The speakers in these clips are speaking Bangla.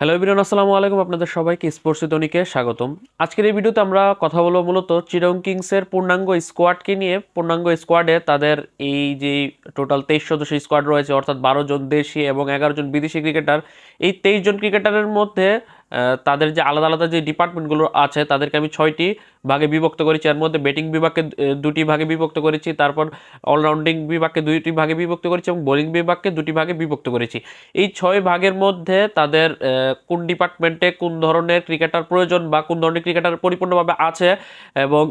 হ্যালো বিরন আসসালামু আলাইকুম আপনাদের সবাইকে, স্পোর্টস দনিকে স্বাগতম। আজকের এই ভিডিওতে আমরা কথা বলব মূলত চিরং কিংসের পূর্ণাঙ্গ স্কোয়াডকে নিয়ে। পূর্ণাঙ্গ স্কোয়াডে তাদের এই যে টোটাল তেইশ সদস্য স্কোয়াড রয়েছে, অর্থাৎ বারো জন দেশি এবং এগারো জন বিদেশি ক্রিকেটার। এই তেইশ জন ক্রিকেটারের মধ্যে তাদের যে আলাদা আলাদা যে ডিপার্টমেন্টগুলো আছে, তাদেরকে আমি ছয়টি ভাগে বিভক্ত করেছি। এর মধ্যে ব্যাটিং বিভাগকে দুটি ভাগে বিভক্ত করেছি, তারপর অলরাউন্ডিং বিভাগকে দুইটি ভাগে বিভক্ত করেছি এবং বোলিং বিভাগকে দুটি ভাগে বিভক্ত করেছি। এই ছয় ভাগের মধ্যে তাদের কোন ডিপার্টমেন্টে কোন ধরনের ক্রিকেটার প্রয়োজন বা কোন ধরনের ক্রিকেটার পরিপূর্ণভাবে আছে এবং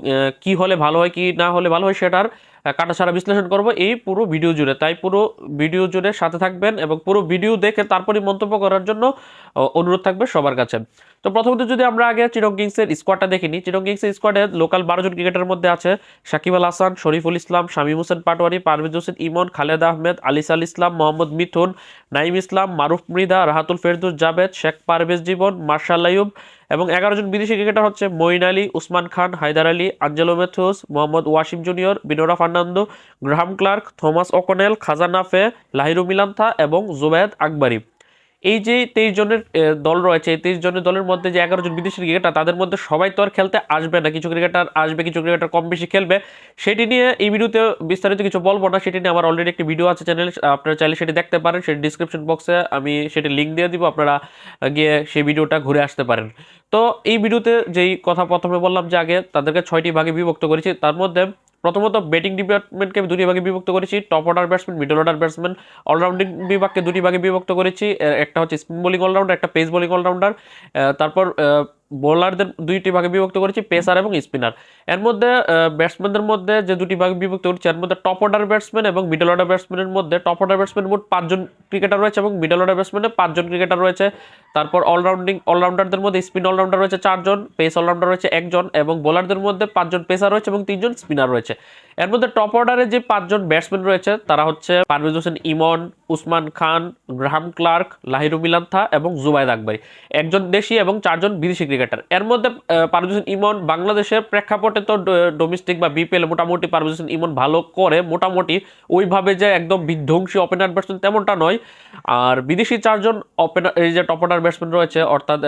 কি হলে ভালো হয়, কি না হলে ভালো হয় সেটার আহ, কাটাছাড়া বিশ্লেষণ করব এই পুরো ভিডিও জুড়ে। তাই পুরো ভিডিও জুড়ে সাথে থাকবেন এবং পুরো ভিডিও দেখে তারপরে মন্তব্য করার জন্য অনুরোধ থাকবে সবার কাছে। তো প্রথমত যদি আমরা আগে চিরং কিংসের স্কোয়াডটা দেখে নিই চিরং কিংসের স্কোয়াডে লোকাল বারো জন ক্রিকেটারের মধ্যে আছে সাকিব আল হাসান শরীফুল ইসলাম শামীম হোসেন পাটোয়ারি পারভেজ হোসেন ইমন খালেদ আহমেদ আলিস আল ইসলাম মোহাম্মদ মিথুন নাইম ইসলাম মারুফ মৃদা রাহাতুল ফেরদুস জাভেদ শেখ পারভেজ জীবন মার্শাল আইয়ুব এবং এগারো জন বিদেশি ক্রিকেটার হচ্ছে Moeen Ali, Usman Khan, Haider Ali, Angelo Mathews Mohammad Wasim junior, Binura Fernando, Graham Clark, Thomas O'Connell Ghazanfar Lahiru Milantha এবং জুবেদ আকবরী। এই যে তেইশ জনের দল রয়েছে, এই তেইশ জনের দলের মধ্যে যে এগারো জন বিদেশি ক্রিকেটার, তাদের মধ্যে সবাই তো আর খেলতে আসবে না। কিছু ক্রিকেটার আসবে, কিছু ক্রিকেটার কম বেশি খেলবে। সেটি নিয়ে এই ভিডিওতে বিস্তারিত কিছু বলব না। সেটি নিয়ে আমার অলরেডি একটি ভিডিও আছে চ্যানেল আপনারা চাইলে সেটি দেখতে পারেন। সেটি ডিসক্রিপশন বক্সে আমি সেটি লিঙ্ক দিয়ে দিব। আপনারা গিয়ে সেই ভিডিওটা ঘুরে আসতে পারেন। তো এই ভিডিওতে যেই কথা প্রথমে বললাম যে আগে তাদেরকে ছয়টি ভাগে বিভক্ত করেছি, তার মধ্যে প্রথমত ব্যাটিং ডিপার্টমেন্টকে আমি দুটি ভাগে বিভক্ত করেছি। Top order batsman middle order batsman allrounding বিভাগকে দুটি ভাগে বিভক্ত করেছি। একটা হচ্ছে স্পিন বোলিং অলরাউন্ডার একটা পেস বোলিং অলরাউন্ডার তারপর বোলারদের দুইটি ভাগে বিভক্ত করেছি পেসার এবং স্পিনার এর মধ্যে ব্যাটসম্যানদের মধ্যে যে দুটি ভাগে বিভক্ত করেছি, এর মধ্যে টপ অর্ডার ব্যাটসম্যান এবং মিডল অর্ডার ব্যাটসম্যানের মধ্যে টপ অর্ডার ব্যাটসম্যান মোট পাঁচজন ক্রিকেটার রয়েছে এবং মিডল অর্ডার ব্যাটসম্যানে পাঁচজন ক্রিকেটার রয়েছে। তারপর অলরাউন্ডিং অলরাউন্ডারদের মধ্যে স্পিন অলরাউন্ডার রয়েছে চারজন পেস অলরাউন্ডার রয়েছে একজন এবং বোলারদের মধ্যে পাঁচজন পেসার রয়েছে এবং তিনজন স্পিনার রয়েছে। এর মধ্যে টপ অর্ডারে যে পাঁচজন ব্যাটসম্যান রয়েছে, তারা হচ্ছে পারভেজ হোসেন ইমন উসমান খান, গ্রাহাম ক্লার্ক, লাহিরু মিলান্থা এবং জুবাইদ আকবরী। একজন দেশি এবং চারজন বিদেশি ক্রিকেটার। এর মধ্যে পারভেজ ইমন বাংলাদেশের প্রেক্ষাপটে তো ডোমেস্টিক বা বিপিএল মোটামুটি পারভেজ ইমন ভালো করে মোটামুটি ওইভাবে যে একদম বিধ্বংসী ওপেনার ব্যাটসম্যান তেমনটা নয়। আর বিদেশি চারজন ওপেনার এই যে টপ অর্ডার ব্যাটসম্যান রয়েছে, অর্থাৎ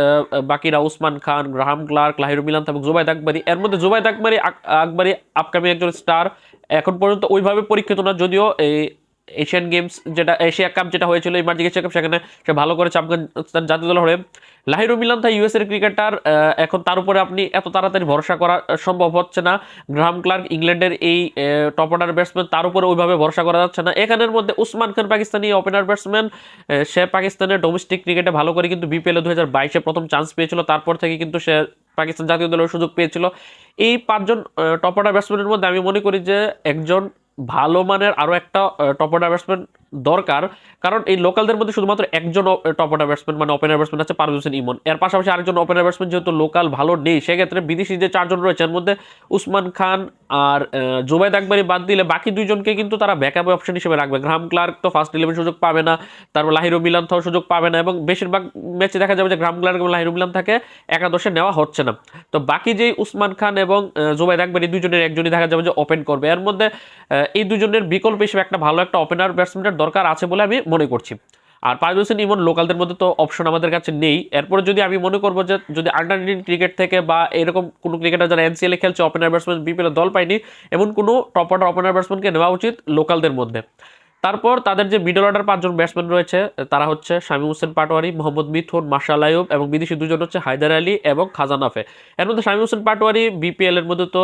বাকিরা উসমান খান, গ্রাহাম ক্লার্ক, লাহিরু মিলান্থা এবং জুবাইদ আকবরী এর মধ্যে জুবাইদ আকবরী আক- আকবরী আপকামিং একজন স্টার এখন পর্যন্ত ওইভাবে পরীক্ষিত না, যদিও এই এশিয়ান গেমস যেটা এশিয়া কাপ যেটা হয়েছিল ইমার্জিং এশিয়া কাপ সেখানে সে ভালো করেছে আফগানিস্তান জাতীয় দল হয়ে লাহিরু মিলান্থা ইউএস এর ক্রিকেটার এখন তার উপরে আপনি এত তাড়াতাড়ি ভরসা করা সম্ভব হচ্ছে না। গ্রাহাম ক্লার্ক ইংল্যান্ডের এই টপ অর্ডার ব্যাটসম্যান তার উপরে ওইভাবে ভরসা করা যাচ্ছে না। এখানের মধ্যে উসমান খান পাকিস্তানি ওপেনার ব্যাটসম্যান সে পাকিস্তানের ডোমেস্টিক ক্রিকেটে ভালো করে কিন্তু বিপিএল দু হাজার বাইশে প্রথম চান্স পেয়েছিল, তারপর থেকে কিন্তু সে পাকিস্তান জাতীয় দলের সুযোগ পেয়েছিল। এই পাঁচজন টপ অর্ডার ব্যাটসম্যানের মধ্যে আমি মনে করি যে একজন ভালো মানের আরও একটা টপ অর্ডার ব্যাটসম্যান দরকার। কারণ এই লোকালদের মধ্যে শুধুমাত্র একজন টপ অর্ডার ব্যাটসম্যান মানে ওপেনার ব্যাটসম্যান আছে পারভেজ হোসেন ইমন। এর পাশাপাশি আরেকজন ওপেনার ব্যাটসম্যান যেহেতু লোকাল ভালো নেই, সেক্ষেত্রে বিদেশি যে চারজন রয়েছে, এর মধ্যে উসমান খান আর জুবাইদ আকবরী বাদ দিলে বাকি দুইজনকে কিন্তু তারা ব্যাকআপ অপশন হিসেবে রাখবে। গ্রাম ক্লার্ক তো ফার্স্ট ইলেভেন সুযোগ পাবে না, তারপর লাহিরু মিলান্থাও সুযোগ পাবে না এবং বেশিরভাগ ম্যাচে দেখা যাবে যে গ্রাম ক্লার্ক এবং লাহিরু মিলান্থাকে একাদশে নেওয়া হচ্ছে না। তো বাকি যেই উসমান খান এবং জুবাইদ আকবরী দুজনের একজনই দেখা যাবে যে ওপেন করবে। এর মধ্যে এই দুজনের বিকল্প হিসেবে একটা ভালো একটা ওপেনার ব্যাটসম্যানের দরকার আছে বলে আমি মনে করছি। আর পাঁচ বছর ইমন লোকালদের মধ্যে তো অপশন আমাদের কাছে নেই। এরপরে যদি আমি মনে করব যে যদি আন্ডার ক্রিকেট থেকে বা এরকম কোনো ক্রিকেটার যারা এনসিএলে খেলছে ওপেনার ব্যাটসম্যান বিপিএল দল পায়নি, এমন কোনো টপ অর্ডার ওপেনার ব্যাটসম্যানকে নেওয়া উচিত লোকালদের মধ্যে। তারপর তাদের যে মিডল অর্ডার পাঁচজন ব্যাটসম্যান রয়েছে, তারা হচ্ছে শামীম হোসেন পাটোয়ারি, মোহাম্মদ মিথুন মার্শাল আয়ুব এবং বিদেশি দুজন হচ্ছে হায়দার আলী এবং খাজানাফে এর মধ্যে শামীম হোসেন পাটোয়ারি বিপিএল এর মধ্যে তো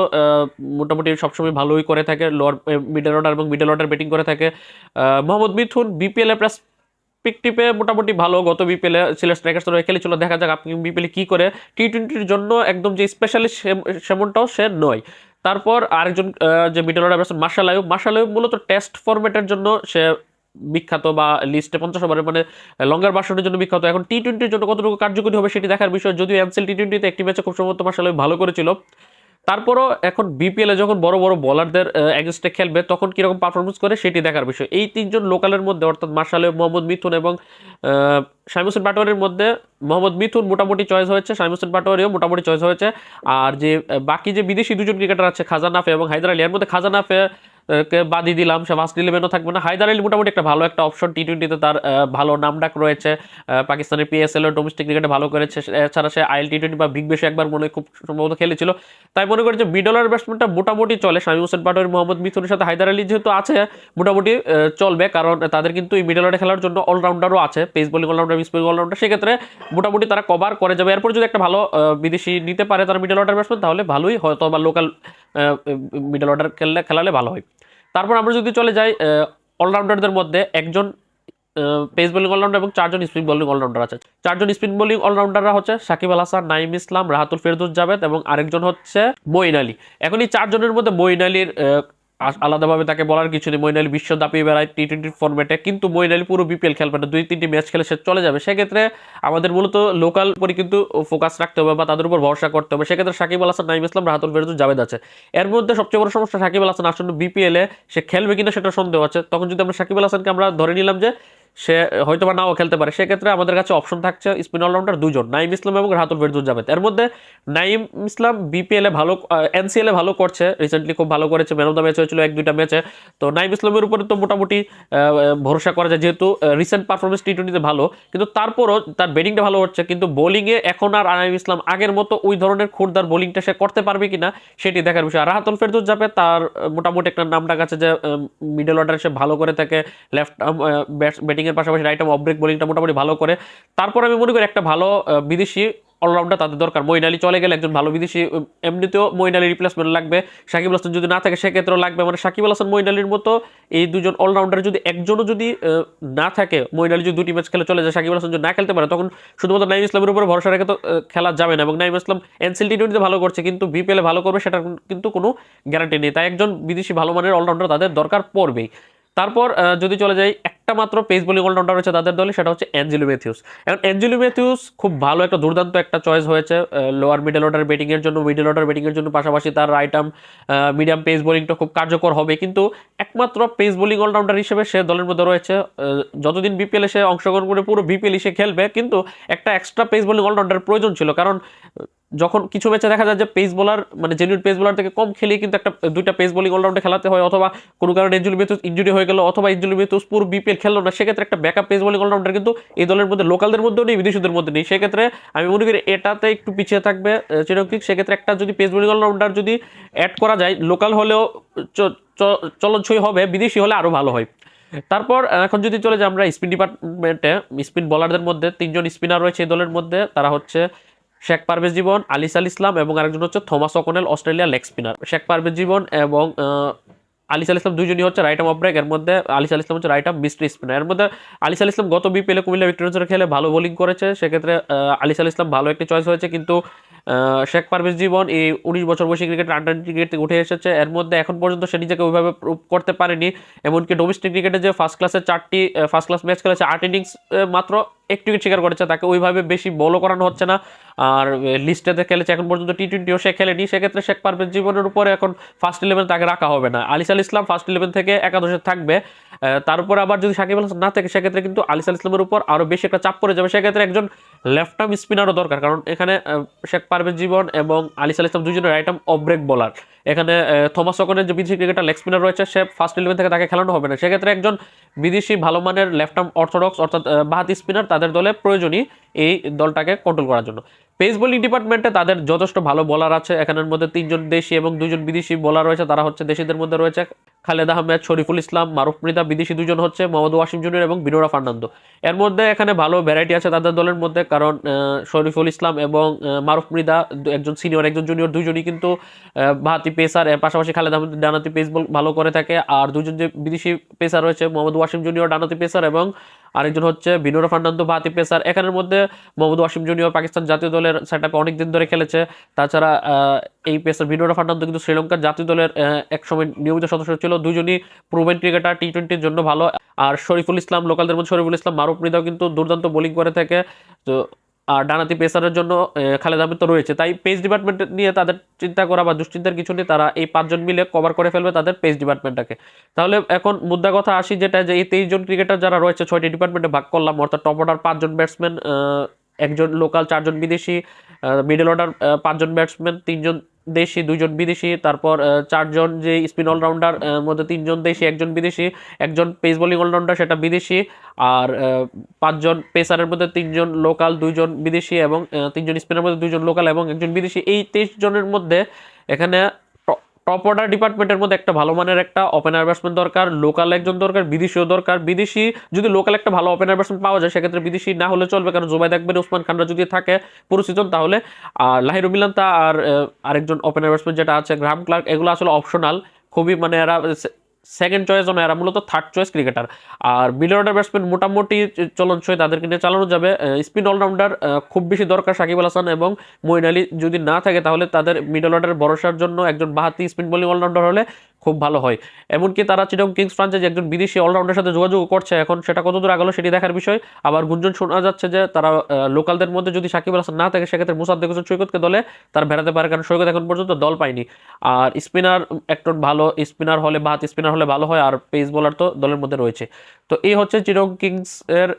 মোটামুটি সবসময় ভালোই করে থাকে লোয়ার মিডল অর্ডার এবং মিডল অর্ডার ব্যাটিং করে থাকে। মোহাম্মদ মিথুন বিপিএল এর প্লাস পিকটিপে মোটামুটি ভালো, গত বিপিএলে সিলেট স্ট্রাইকার্স দলে খেলেছিল, দেখা যাক আপনি বিপিএলে কি করে। টি টোয়েন্টির জন্য একদম যে স্পেশালিস্ট সেমনটাও সে নয়। তারপর আরেকজন যে middle order batsman Marshall Ayub Marshall Ayub মূলত টেস্ট ফরম্যাটের জন্য সে বিখ্যাত বা লিস্টে পঞ্চাশ ওভারের মানে লঙ্গার বাসনের জন্য বিখ্যাত। এখন টি টোয়েন্টির জন্য কতটুকু কার্যকরী হবে সেটি দেখার বিষয়। যদিও এনসিএল টি টোয়েন্টিতে একটি ম্যাচে খুব সম্ভবত মার্শাল আয়ুব ভালো করেছিল। তারপরও এখন বিপিএলে যখন বড় বড় বলারদের এগেনস্টে খেলবে, তখন কীরকম পারফরমেন্স করে সেটি দেখার বিষয়। এই তিনজন লোকালের মধ্যে, অর্থাৎ মার্শাল মোহাম্মদ মিথুন এবং হোসেন পাটোয়ারির মধ্যে মোহাম্মদ মিথুন মোটামুটি চয়েস হয়েছে শামিম হোসেন পাটোয়ারিও মোটামুটি চয়েস হয়েছে। আর যে বাকি যে বিদেশি দুজন ক্রিকেটার আছে খাজানাফে এবং হায়দার আলী এর মধ্যে খাজানাফে কে বাদই দিলাম সে ফার্স্ট ইলেভেনও থাকবে না। হায়দার আলী মোটামুটি একটা ভালো একটা অপশন টি টোয়েন্টিতে তার ভালো নামডাক রয়েছে। আহ, পাকিস্তানের পিএসএল ও ডোমেস্টিক ক্রিকেটে ভালো করেছে। এছাড়া সে আইএল টি টোয়েন্টি বা বিগ বেশি একবার মনে খুব সম্ভবত খেলেছিল। তাই মনে করি যে মিডল অর্ডার ব্যাটসম্যানটা মোটামুটি চলে। শামিম হোসেন পাটোয়ারি মোহাম্মদ মিথুনের সাথে হায়দার আলী যেহেতু আছে মোটামুটি চলবে। কারণ তাদের কিন্তু এই মিডল অর্ডারে খেলার জন্য অলরাউন্ডারও আছে। Pace bowling allrounder spin allrounder সেক্ষেত্রে মোটামুটি তারা কভার করে যাবে। এরপর যদি একটা ভালো বিদেশি নিতে পারে তারা মিডল অর্ডার ব্যাটসম্যান তাহলে ভালোই হয়তো বা লোকাল মিডল অর্ডার খেললে, খেলালে ভালো হয়। তারপর আমরা যদি চলে যাই অলরাউন্ডারদের মধ্যে একজন পেস বোলিং অলরাউন্ডার এবং চারজন স্পিন বোলিং অলরাউন্ডার আছে। চারজন স্পিন বোলিং অলরাউন্ডাররা হচ্ছে সাকিব আল হাসান নাইম ইসলাম, রাহাতুল ফেরদুস জাভেদ এবং আরেকজন হচ্ছে মঈন আলী। এখন এই চারজনের মধ্যে মঈন আলীর আলাদাভাবে তাকে বলার কিছু নেই। মৈনালি বিশ্ব দাপিয়ে বেড়ায় টি টোয়েন্টি ফর্মেটে কিন্তু মৈনালি আলী পুরো বিপিএল খেলবে না। দুই, তিনটি ম্যাচ খেলে সে চলে যাবে। সেক্ষেত্রে আমাদের মূলত লোকাল উপরে কিন্তু ফোকাস রাখতে হবে বা তাদের উপর ভরসা করতে হবে। সেক্ষেত্রে সাকিব আল হাসান নাইম ইসলাম রাহাতুল ফেরজু জাভেদ আছে। এর মধ্যে সবচেয়ে বড় সমস্যা সাকিব আল হাসান আসন্ন বিপিএলে সে খেলবে কিনা সেটা সন্দেহ আছে। তখন যদি আমরা সাকিব আল হাসানকে আমরা ধরে নিলাম যে সে হয়তো বা নাও খেলতে পারে। সেক্ষেত্রে আমাদের কাছে অপশন থাকছে স্পিন অলরাউন্ডার দুজন, নাইম ইসলাম এবং রাহাতুল ফেরদুস জাভেদ। এর মধ্যে নাইম ইসলাম বিপিএলে ভালো এনসিএলে ভালো করছে রিসেন্টলি খুব ভালো করেছে ম্যান অফ দ্য ম্যাচ হয়েছিল এক দুইটা ম্যাচে তো নাইম ইসলামের উপরে তো মোটামুটি ভরসা করা যায়, যেহেতু রিসেন্ট পারফরমেন্স টি টোয়েন্টিতে ভালো। কিন্তু তারপরও তার ব্যাটিংটা ভালো হচ্ছে, কিন্তু বোলিংয়ে এখন আর নাইম ইসলাম আগের মতো ওই ধরনের খুরদার বোলিংটা সে করতে পারবে কিনা, সেটি দেখার বিষয়। আর রাহাতুল ফেরদুস জাভেদ, তার মোটামুটি একটা নাম ডাক আছে যে মিডল অর্ডারে সে ভালো করে থাকে লেফট ব্যাটিংয়ের পাশাপাশি রাইট আর্ম অফ ব্রেক বোলিংটা মোটামুটি ভালো করে। তারপর আমি মনে করি একটা ভালো বিদেশি অলরাউন্ডার তাদের দরকার। মইন আলী চলে গেলে একজন ভালো বিদেশি এমনিতেও মইন আলী রিপ্লেসমেন্ট লাগবে। সাকিব হাসান যদি না থাকে সেক্ষেত্রেও লাগবে। মানে সাকিব হাসান, মইন আলীর মতো এই দুজন অলরাউন্ডার যদি একজনও যদি না থাকে, মইন আলী যদি দুটি ম্যাচ খেলে চলে যায়, সাকিব হাসান যদি না খেলতে পারে, তখন শুধুমাত্র নাইম ইসলামের উপরে ভরসা রেখে তো খেলা যাবে না এবং নাইম ইসলাম এনসিএল টি টোয়েন্টিতে ভালো করছে, কিন্তু বিপিএলে ভালো করবে সেটার কিন্তু কোনো গ্যারান্টি নেই। তাই একজন বিদেশি ভালো মানের অলরাউন্ডার তাদের দরকার পড়বেই। তারপর যদি চলে যাই একটা মাত্র পেস বোলিং অলরাউন্ডার রয়েছে তাদের দলে, সেটা হচ্ছে অ্যাঞ্জেলো ম্যাথিউস এখন অ্যাঞ্জেলো ম্যাথিউস খুব ভালো একটা দুর্দান্ত একটা চয়েস হয়েছে লোয়ার মিডল অর্ডার ব্যাটিং এর জন্য মিডল অর্ডার ব্যাটিং এর জন্য, পাশাপাশি তার রাইট আর্ম মিডিয়াম পেস বোলিংটা খুব কার্যকর হবে। কিন্তু একমাত্র পেস বোলিং অলরাউন্ডার হিসেবে সে দলের মধ্যে রয়েছে যতদিন বিপিএল সে অংশগ্রহণ করে পুরো বিপিএল সে খেলবে, কিন্তু একটা এক্সট্রা পেস বোলিং অলরাউন্ডার প্রয়োজন ছিল। কারণ যখন কিছু ম্যাচে দেখা যায় যে পেস বোলার মানে জেনুইন পেস বোলার থেকে কম খেলে কিন্তু একটা, দুইটা পেস বোলিং অলরাউন্ডে খেলাতে হয়, অথবা কোনো কারণে ইঞ্জুরি মেথুস ইঞ্জুরি হয়ে গেল, অথবা ইঞ্জুরি মেথুস পুরো বিপিএল খেললো না সেক্ষেত্রে একটা ব্যাকআপ পেস বোলিং অলরাউন্ডার কিন্তু এই দলের মধ্যে লোকালদের মধ্যেও নেই, বিদেশিদের মধ্যে নেই। সেক্ষেত্রে আমি মনে করি এটাতে একটু পিছিয়ে থাকবে চিরকিক সেক্ষেত্রে একটা যদি পেস বোলিং অলরাউন্ডার যদি অ্যাড করা যায় লোকাল হলেও চলনসই হবে, বিদেশি হলে আরও ভালো হয়। তারপর এখন যদি চলে যাই আমরা স্পিন ডিপার্টমেন্টে স্পিন বোলারদের মধ্যে, তিনজন স্পিনার রয়েছে এই দলের মধ্যে, তারা হচ্ছে শেখ পারভেজ জীবন, আলিস আল ইসলাম এবং আরেকজন হচ্ছে Thomas O'Connell Australia leg spinner Sheikh Parvez Jibon এবং আলিস আল ইসলাম দুইজনই হচ্ছে রাইট আর্ম অফব্রেক এর মধ্যে আলিস আল ইসলাম হচ্ছে রাইট আর্ম মিস্ট্রি স্পিনার এর মধ্যে আলিস আল ইসলাম গত বিপিএলে কুমিল্লা ভিক্টোরিয়ান্সের খেলে ভালো বোলিং করেছে, সেক্ষেত্রে আলিস আল ইসলাম ভালো একটি চয়েস হয়েছে, কিন্তু শেখ পারভেজ জীবন এই উনিশ বছর বয়সী ক্রিকেট আন্ডার ক্রিকেট থেকে উঠে এসেছে। এর মধ্যে এখন পর্যন্ত সে নিজেকে ওইভাবে প্রুভ করতে পারেনি, এমনকি ডোমেস্টিক ক্রিকেটে যে ফার্স্ট ক্লাসের চারটি ফার্স্ট ক্লাস ম্যাচ খেলেছে, আট ইনিংস মাত্র একটু উইকেট শিকার করেছে, তাকে ওইভাবে বেশি বলও করানো হচ্ছে না। আর লিস্টেতে খেলেছে এখন পর্যন্ত টি টোয়েন্টিও সে খেলেনি, সেক্ষেত্রে শেখ পারভেজ জীবনের উপরে এখন ফার্স্ট ইলেভেন তাকে রাখা হবে না। আলিস আল ইসলাম ফার্স্ট ইলেভেন থেকে একাদশে থাকবে তারপর আবার যদি সাকিব আল না থাকে, সেক্ষেত্রে কিন্তু আলিস আল ইসলামের উপর আরও বেশি একটা চাপ পড়ে যাবে। সেক্ষেত্রে একজন লেফট আর্ম স্পিনারও দরকার, কারণ এখানে শেখ পারভেজ জীবন এবং আলিস আল ইসলাম দুজনের রাইট আর্ম অফ ব্রেক বলার এখানে থমাস অকনের যে বিদেশি ক্রিকেটার লেগ স্পিনার রয়েছে, সে ফার্স্ট ইলেভেন থেকে তাকে খেলানো হবে না। সেক্ষেত্রে একজন বিদেশি ভালো মানের লেফট আর্ম অর্থোডক্স অর্থাৎ বাহাতি স্পিনার তাদের দলে প্রয়োজনই এই দলটাকে কন্ট্রোল করার জন্য। পেস বোলিং ডিপার্টমেন্টে তাদের যথেষ্ট ভালো বোলার আছে। এখানের মধ্যে তিনজন দেশি এবং দুজন বিদেশি বোলার রয়েছে। তারা হচ্ছে দেশিদের মধ্যে রয়েছে খালেদ আহমেদ, শরীফুল ইসলাম, মারুফ মৃদা বিদেশি দুজন হচ্ছে মোহাম্মদ ওয়াসিম জুনিয়র এবং বিনোরা ফার্নান্দো। এর মধ্যে এখানে ভালো ভ্যারাইটি আছে তাদের দলের মধ্যে কারণ শরীফুল ইসলাম এবং মারুফ মৃদা একজন সিনিয়র একজন জুনিয়র দুজনই কিন্তু বাহাতি পেসার, এর পাশাপাশি খালেদ আহমেদ ডানাতি পেস বল ভালো করে থাকে। আর দুজন যে বিদেশি পেসার রয়েছে, মোহাম্মদ ওয়াসিম জুনিয়র ডানাতি পেসার এবং আরেকজন হচ্ছে বিনোরা ফার্নান্দো ভাতি পেসার। এখানের মধ্যে মোহাম্মদ ওয়াসিম জুনিয়র পাকিস্তান জাতীয় দলের সেট আপে অনেকদিন ধরে খেলেছে। তাছাড়া এই পেসার বিনোরা ফার্নান্দো কিন্তু শ্রীলঙ্কার জাতীয় দলের একসময় নিয়মিত সদস্য ছিল। দুজনই প্রুভেন ক্রিকেটার টি টোয়েন্টির জন্য ভালো। আর শরীফুল ইসলাম লোকালদের মধ্যে শরীফুল ইসলাম, মারুফ মৃদাও কিন্তু দুর্দান্ত বোলিং করে থাকে। তো আর ডানাতি পেসারের জন্য খালেদ আহমেদ তো রয়েছে। তাই পেস ডিপার্টমেন্ট নিয়ে তাদের চিন্তা করা বা দুশ্চিন্তার কিছু নেই। তারা এই পাঁচজন মিলে কভার করে ফেলবে তাদের পেস ডিপার্টমেন্টটাকে তাহলে এখন মুদ্রা কথা আসি যেটা যে এই তেইশ জন ক্রিকেটার যারা রয়েছে, ছয়টি ডিপার্টমেন্টে ভাগ করলাম। অর্থাৎ টপ অর্ডার পাঁচজন ব্যাটসম্যান একজন লোকাল চারজন বিদেশি মিডল অর্ডার পাঁচজন ব্যাটসম্যান তিনজন দেশি, দুইজন বিদেশি, তারপর চারজন যে স্পিন অলরাউন্ডার মধ্যে তিনজন দেশি, একজন বিদেশি, একজন পেস বোলিং অলরাউন্ডার সেটা বিদেশি, আর পাঁচজন পেসারের মধ্যে তিনজন লোকাল দুইজন বিদেশি এবং তিনজন স্পিনের মধ্যে দুইজন লোকাল এবং একজন বিদেশি। এই তেইশ জনের মধ্যে এখানে টপ অর্ডার ডিপার্টমেন্টের মধ্যে একটা ভালো মানের একটা ওপেনার ব্যাটসম্যান দরকার লোকাল একজন দরকার, বিদেশিও দরকার। বিদেশি যদি লোকাল একটা ভালো ওপেনার ব্যাটসম্যান পাওয়া যায়, সেক্ষেত্রে বিদেশি না হলে চলবে কারণ জোবাই দেখবেন ওসমান খানরা যদি থাকে পুরো সিজন তাহলে, আর লাহিরু মিলান্তা আর আরেকজন ওপেনার ব্যাটসম্যান যেটা আছে গ্রাম ক্লার্ক, এগুলো আসলে অপশনাল খুবই মানে এরা সেকেন্ড চয়েস নয় এরা মূলত থার্ড চয়েস ক্রিকেটার আর মিডল অর্ডার ব্যাটসম্যান মোটামুটি চলন চলনসই তাদেরকে নিয়ে চালানো যাবে। স্পিন অলরাউন্ডার খুব বেশি দরকার সাকিব আল হাসান এবং মইন আলী যদি না থাকে তাহলে তাদের মিডল অর্ডার ভরসার জন্য একজন বাহাতি স্পিন বোলিং অলরাউন্ডার হলে খুব ভালো হয়। এমনকি তারা চিটং কিংস ফ্রাঞ্চাইজি একজন বিদেশি অলরাউন্ডারের সাথে যোগাযোগ করছে। এখন সেটা কতদূর আগালো সেটি দেখার বিষয়। আবার গুঞ্জন শোনা যাচ্ছে যে তারা লোকালদের মধ্যে যদি সাকিব আল হাসান না থাকে, সেক্ষেত্রে মুসাদ্দেক হোসেন সৈকতকে দলে তারা বেড়াতে পারে, কারণ সৈকত এখন পর্যন্ত দল পায়নি। আর স্পিনার একজন ভালো, স্পিনার হলে বাহাত স্পিনার হলে ভালো হয়, আর পেস বোলার তো দলের মধ্যে রয়েছে। তো এই হচ্ছে চিরং কিংস এর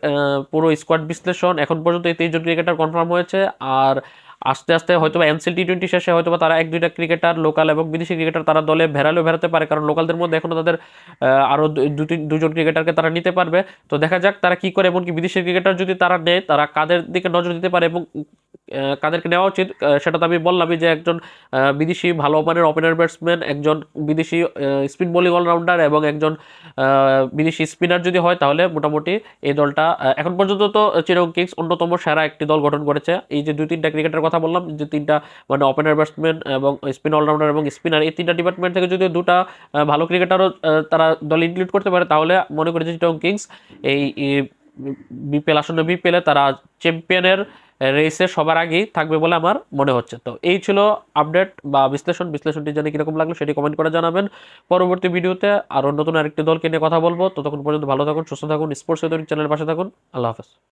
পুরো স্কোয়াড বিশ্লেষণ। এখন পর্যন্ত এই তেইশ জন ক্রিকেটার কনফার্ম হয়েছে। আর আস্তে আস্তে হয়তো এনসিএল টি টোয়েন্টি শেষে হয়তো তারা এক দুইটা ক্রিকেটার লোকাল এবং বিদেশি ক্রিকেটার তারা দলে ভেড়ালেও ভেড়াতে পারে। কারণ লোকালদের মধ্যে এখনও তাদের আরও দুজন ক্রিকেটারকে তারা নিতে পারবে। তো দেখা যাক তারা কি করে, এমনকি বিদেশি ক্রিকেটার যদি তারা নেয়, তারা কাদের দিকে নজর দিতে পারে এবং কাদেরকে নেওয়া উচিত। সেটা তো আমি বললামই যে একজন বিদেশি ভালো মানের ওপেনার ব্যাটসম্যান একজন বিদেশি স্পিন বোলিং অলরাউন্ডার এবং একজন বিদেশি স্পিনার যদি হয় তাহলে মোটামুটি এই দলটা এখন পর্যন্ত তো চিরং কিংস অন্যতম সেরা একটি দল গঠন করেছে। এই যে দুই তিনটা ক্রিকেটার কথা বললাম, যে তিনটা মানে ওপেনার ব্যাটসম্যান এবং স্পিন অলরাউন্ডার এবং স্পিনার এই তিনটা ডিপার্টমেন্ট থেকে যদি দুটা ভালো ক্রিকেটারও তারা দল ইনক্লুড করতে পারে, তাহলে মনে করি যে চিরং কিংস এই বিপিএল, আসন্ন বিপিএলে তারা চ্যাম্পিয়নের রেসে সবার আগেই থাকবে বলে আমার মনে হচ্ছে। তো এই ছিল আপডেট বা বিশ্লেষণ। বিশ্লেষণটি জানি কীরকম লাগল সেটি কমেন্ট করে জানাবেন। পরবর্তী ভিডিওতে আরও নতুন আরেকটি দলকে নিয়ে কথা বলব। ততক্ষণ পর্যন্ত ভালো থাকুন, সুস্থ থাকুন স্পোর্টস চ্যানেলের পাশে থাকুন। আল্লাহ হাফেজ।